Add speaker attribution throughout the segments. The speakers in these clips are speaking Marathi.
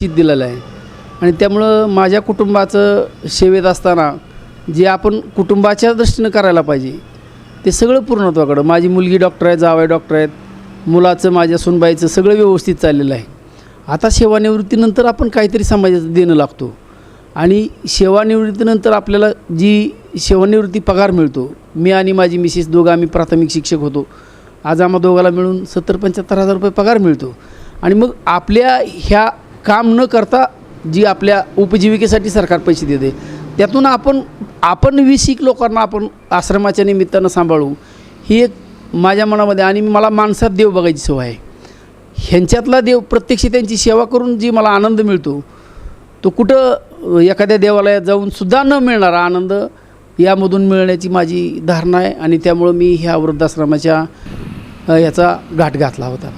Speaker 1: चित दिलेलं आहे. आणि त्यामुळं माझ्या कुटुंबाचं सेवेत असताना जे आपण कुटुंबाच्या दृष्टीनं करायला पाहिजे ते सगळं पूर्णत्वाकडं. माझी मुलगी डॉक्टर आहे जावाय डॉक्टर आहेत मुलाचं माझ्या सुनबाईचं सगळं व्यवस्थित चाललेलं आहे. आता सेवानिवृत्तीनंतर आपण काहीतरी समाजाचं देणं लागतो. आणि सेवानिवृत्तीनंतर आपल्याला जी सेवानिवृत्ती पगार मिळतो मी आणि माझी मिसेस दोघं आम्ही प्राथमिक शिक्षक होतो आज आम्हा दोघाला मिळून सत्तर पंच्याहत्तर हजार रुपये पगार मिळतो. आणि मग आपल्या ह्या काम न करता जी आपल्या उपजीविकेसाठी सरकार पैसे देते त्यातून आपण आपण वीस एक लोकांना आपण आश्रमाच्या निमित्तानं सांभाळू ही एक माझ्या मनामध्ये आणि मला माणसात देव बघायची सवय आहे. ह्यांच्यातला देव प्रत्यक्ष त्यांची सेवा करून जी मला आनंद मिळतो तो कुठं एखाद्या देवालयात जाऊनसुद्धा न मिळणारा आनंद यामधून मिळण्याची माझी धारणा आहे आणि त्यामुळं मी ह्या वृद्धाश्रमाच्या याचा घाट घातला होता.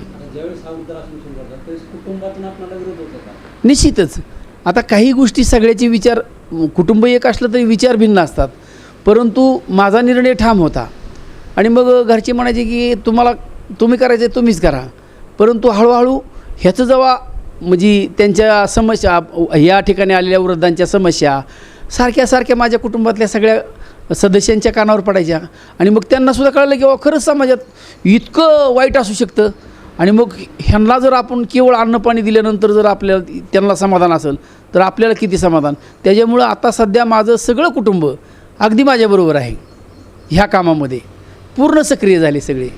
Speaker 1: निश्चितच. आता काही गोष्टी सगळ्याचे विचार कुटुंब एक असलं तरी विचार भिन्न असतात. परंतु माझा निर्णय ठाम होता. आणि मग घरचे म्हणायचे की तुम्हाला तुम्ही करायचे तुम्हीच करा. परंतु हळूहळू ह्याचं जेव्हा म्हणजे त्यांच्या समस्या या ठिकाणी आलेल्या वृद्धांच्या समस्या सारख्या सारख्या माझ्या कुटुंबातल्या सगळ्या सदस्यांच्या कानावर पडायच्या. आणि मग त्यांनासुद्धा कळलं की बाबा खरंच समाजात इतकं वाईट असू शकतं. आणि मग ह्यांना जर आपण केवळ अन्न पाणी दिल्यानंतर जर आपल्याला त्यांना समाधान असेल तर आपल्याला किती समाधान? त्याच्यामुळं आता सध्या माझं सगळं कुटुंब अगदी माझ्याबरोबर आहे ह्या कामामध्ये. पूर्ण सक्रिय झाले सगळे.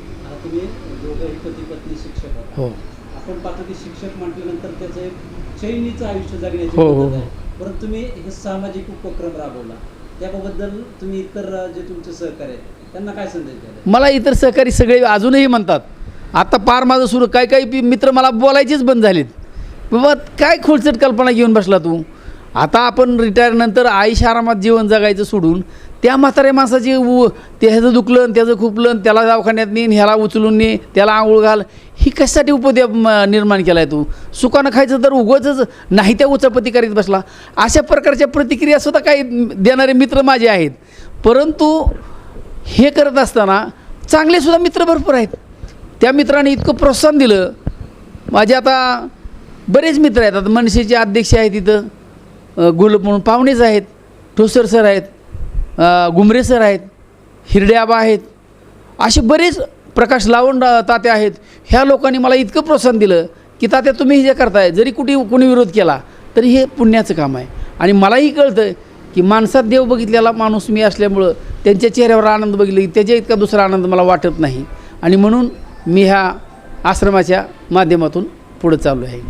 Speaker 1: हो.
Speaker 2: आपण पाहतो की शिक्षक म्हटल्यानंतर त्याचं एक चैनीचं आयुष्य जगण्याची
Speaker 1: हो, हो, हो.
Speaker 2: आहे. परंतु तुम्ही हे सामाजिक उपक्रम राबवला. त्याबद्दल तुम्ही इतर जे तुमचे सहकार्य त्यांना काय संदेश
Speaker 1: मला इतर सहकारी सगळे अजूनही म्हणतात आता पार माझं सुरू काही काही मित्र मला बोलायचेच बंद झालेत. बाबा काय खोलचट कल्पना घेऊन बसला तू? आता आपण रिटायरनंतर आईश आरामात जीवन जगायचं सोडून त्या म्हाताऱ्या माणसाची उ ते ह्याचं दुखलं आणि त्याचं खुपलं आणि त्याला दवाखान्यात नेन ह्याला उचलून ने त्याला आंघोळ घाल. ही कशासाठी उपदेव निर्माण केला आहे तू? सुकानं खायचं तर उगवच नाही त्या उचापती करीत बसला. अशा प्रकारच्या प्रतिक्रिया सुद्धा काही देणारे मित्र माझे आहेत. परंतु हे करत असताना चांगलेसुद्धा मित्र भरपूर आहेत. त्या मित्राने इतकं प्रोत्साहन दिलं. माझे आता बरेच मित्र आहेत. आता मनसेचे अध्यक्ष आहेत इथं. गुल म्हणून पाहुणेच आहेत. ठोसर सर आहेत. गुमरे सर आहेत हिरड्याबा आहेत असे बरेच प्रकाश लावण तात्या आहेत. ह्या लोकांनी मला इतकं प्रोत्साहन दिलं की तात्या तुम्ही हे जे करताय जरी कुठे कोणी विरोध केला तरी हे पुण्याचं काम आहे. आणि मलाही कळतं की माणसात देव बघितलेला माणूस मी असल्यामुळं त्यांच्या चेहऱ्यावर आनंद बघितलं की त्याच्या इतका दुसरा आनंद मला वाटत नाही. आणि म्हणून मी ह्या आश्रमाच्या माध्यमातून पुढं चाललो आहे.